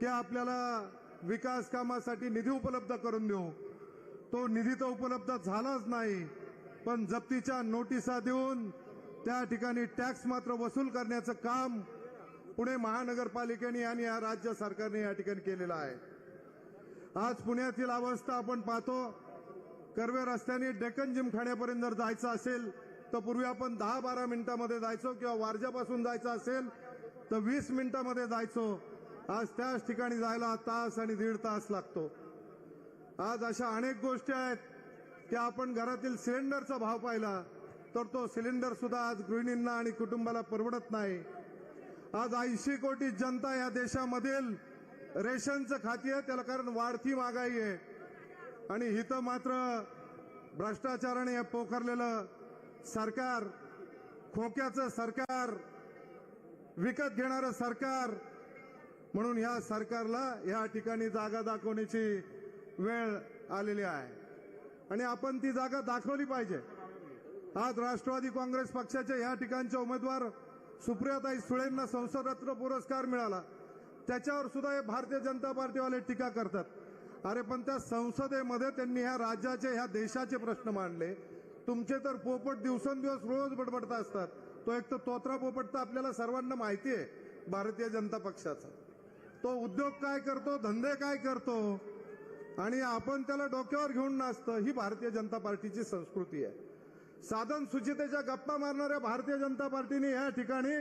की आपल्याला विकास कामासाठी निधी उपलब्ध करून देऊ. तो निधी तर उपलब्ध झालाच नाही पण जप्तीच्या नोटिसा देऊन त्या ठिकाणी टॅक्स मात्र वसूल करण्याचं काम पुणे महानगरपालिकेने आणि या राज्य सरकारने या ठिकाणी केलेलं आहे. आज पुण्यातील अवस्था आपण पाहतो. कर्वे रस्त्याने डेक्कन जिमखाण्यापर्यंत जर जायचं असेल तर पूर्वी आपण दहा बारा मिनिटामध्ये जायचो किंवा वारजापासून जायचं असेल तर वीस मिनिटामध्ये जायचो. आज त्याच ठिकाणी जायला तास आणि दीड तास लागतो. आज अशा अनेक गोष्टी आहेत की आपण घरातील सिलेंडरचा भाव पाहिला तर तो सिलेंडर सुद्धा आज गृहिणींना आणि कुटुंबाला परवडत नाही. आज ऐंशी कोटी जनता या देशामधील रेशनचं खाती आहे त्याला कारण वाढती महागाई आहे. आणि इथं मात्र भ्रष्टाचाराने पोखरलेलं सरकार खोक्याचं सरकार विकत घेणारं सरकार म्हणून या सरकारला या ठिकाणी जागा दाखवण्याची वेळ आलेली आहे. आणि आपण ती जागा दाखवली पाहिजे. आज राष्ट्रवादी काँग्रेस पक्षाच्या या ठिकाणचे उमेदवार सुप्रियाताई सुळेंना संसदरत्न पुरस्कार मिळाला. त्याच्यावर सुद्धा हे भारतीय जनता पार्टीवाले टीका करतात. अरे पण त्या संसदेमध्ये त्यांनी ह्या राज्याचे ह्या देशाचे प्रश्न मांडले. तुमचे तर पोपट दिवसेंदिवस रोज बडबडता असतात. तो एक तर तोत्रा पोपट तर आपल्याला सर्वांना माहिती आहे भारतीय जनता पक्षाचा. तो उद्योग काय करतो धंदे काय करतो आणि आपण त्याला डोक्यावर घेऊन नाचतं ही भारतीय जनता पार्टीची संस्कृती आहे. साधन सुचितेच्या गप्पा मारणाऱ्या भारतीय जनता पार्टीने या ठिकाणी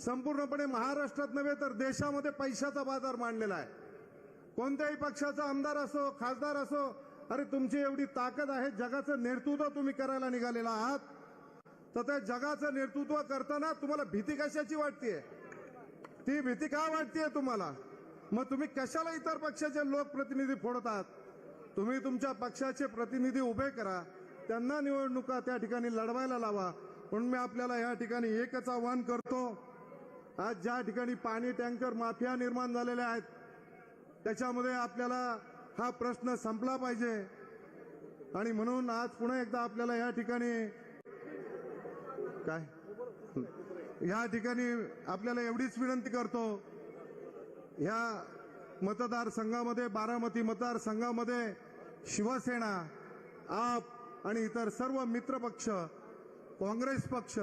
संपूर्णपणे महाराष्ट्रात नव्हे तर देशामध्ये पैशाचा बाजार मांडलेला आहे. कोणत्याही पक्षाचा आमदार असो खासदार असो अरे तुमची एवढी ताकद आहे जगाचं नेतृत्व तुम्ही करायला निघालेला आहात. तर त्या जगाचं नेतृत्व करताना तुम्हाला भीती कशाची वाटतेय? ती भीती का वाटतेय तुम्हाला? मग तुम्ही कशाला इतर पक्षाचे लोकप्रतिनिधी फोडतात तुम्ही तुमच्या पक्षाचे प्रतिनिधी उभे करा. त्यांना निवडणुका त्या ठिकाणी लढवायला लावा. म्हणून मी आपल्याला या ठिकाणी एकच आव्हान करतो. आज ज्या ठिकाणी पाणी टँकर माफिया निर्माण झालेल्या आहेत त्याच्यामध्ये आपल्याला हा प्रश्न संपला पाहिजे. आणि म्हणून आज पुन्हा एकदा आपल्याला या ठिकाणी काय? या ठिकाणी आपल्याला एवढीच विनंती करतो. ह्या मतदारसंघामध्ये बारामती मतदारसंघामध्ये शिवसेना आप आणि इतर सर्व मित्रपक्ष काँग्रेस पक्ष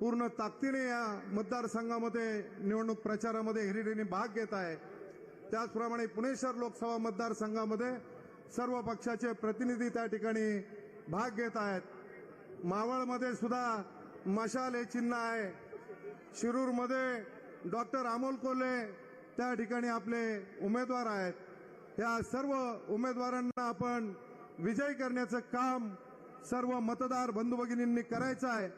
पूर्ण ताकदीने या मतदारसंघामध्ये निवडणूक प्रचारामध्ये हिरिरीने भाग घेत आहे. त्याचप्रमाणे पुणे शहर लोकसभा मतदारसंघामध्ये सर्व पक्षाचे प्रतिनिधी त्या ठिकाणी भाग घेत आहेत. मावळमध्ये सुद्धा मशाल हे चिन्ह आहे. शिरूरमध्ये डॉक्टर अमोल कोल्हे त्या ठिकाणी आपले उमेदवार आहेत. या सर्व उमेदवारांना आपण विजयी करण्याचं काम सर्व मतदार बंधू भगिनींनी करायचं आहे.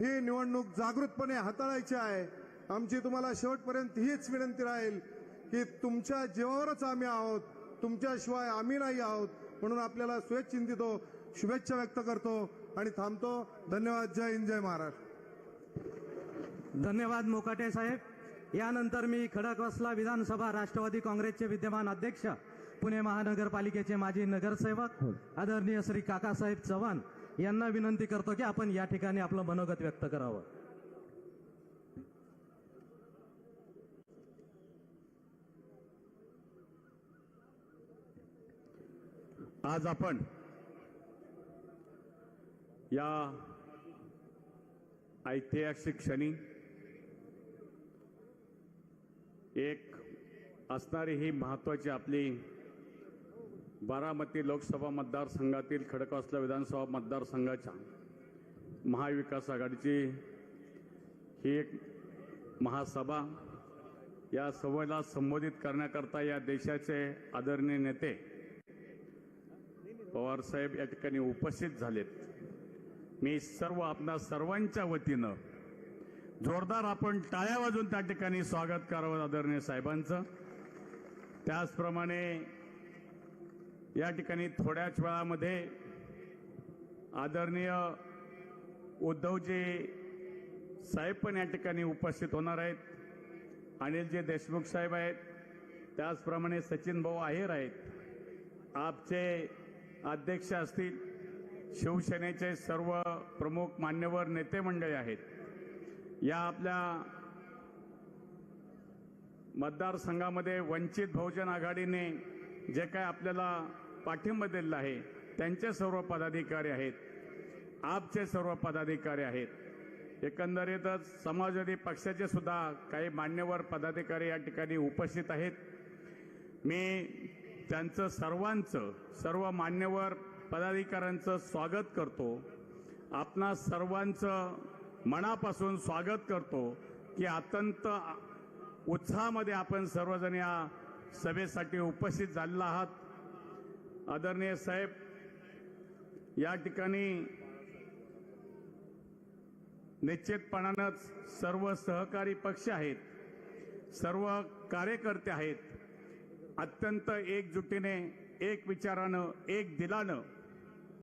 ही निवडणूक जागृतपणे हाताळायची आहे. आमची तुम्हाला शेवटपर्यंत हीच विनंती राहील की तुमच्या जीवावरच आम्ही आहोत. तुमच्याशिवाय आम्ही नाही आहोत. म्हणून आपल्याला स्वेच्छिंतितो शुभेच्छा व्यक्त करतो. आणि थांबतो. धन्यवाद. जय हिंद जय महाराष्ट्र. धन्यवाद मोकाटे साहेब. यानंतर मी खडकवासला विधानसभा राष्ट्रवादी काँग्रेसचे विद्यमान अध्यक्ष पुणे महानगरपालिकेचे माजी नगरसेवक आदरणीय श्री काकासाहेब चव्हाण यांना विनंती करतो की आपण या ठिकाणी आपलं मनोगत व्यक्त करावं. आज आपण या ऐतिहासिक क्षणी एक असणारी ही महत्वाची आपली बारामती लोकसभा मतदारसंघातील खडकवासला विधानसभा मतदारसंघाच्या महाविकास आघाडीची ही एक महासभा या सभेला संबोधित करण्याकरता या देशाचे आदरणीय नेते पवारसाहेब या ठिकाणी उपस्थित झालेत. मी सर्व आपणा सर्वांच्या वतीनं जोरदार आपण टाळ्या वाजून त्या ठिकाणी स्वागत करावं आदरणीय साहेबांचं. त्याचप्रमाणे या ठिकाणी थोड्याच वेळामध्ये आदरणीय उद्धवजी साहेब पण या ठिकाणी उपस्थित होणार आहेत. अनिलजी देशमुख साहेब आहेत. त्याचप्रमाणे सचिन भाऊ आहेर आहेत. आपचे अध्यक्ष असतील. शिवसेनेचे सर्व प्रमुख मान्यवर नेते मंडळी आहेत. या आपल्या मतदारसंघामध्ये वंचित बहुजन आघाडीने जे काय आपल्याला पाठिंबा दिलेला आहे त्यांचे सर्व पदाधिकारी आहेत आपचे सर्व पदाधिकारी आहेत. एकंदरीतच समाजवादी पक्षाचे सुद्धा काही मान्यवर पदाधिकारी या ठिकाणी उपस्थित आहेत. मी त्यांचं सर्वांचं सर्व मान्यवर पदाधिकाऱ्यांचं स्वागत करतो. आपणा सर्वांचं मनापासून स्वागत करतो की अत्यंत उत्साहामध्ये आपण सर्वजण या सभेसाठी उपस्थित झालेला आहात. आदरणीय साहेब या ठिकाणी निश्चितपणानंच सर्व सहकारी पक्ष आहेत सर्व कार्यकर्ते आहेत. अत्यंत एकजुटीने एक विचारानं एक दिलानं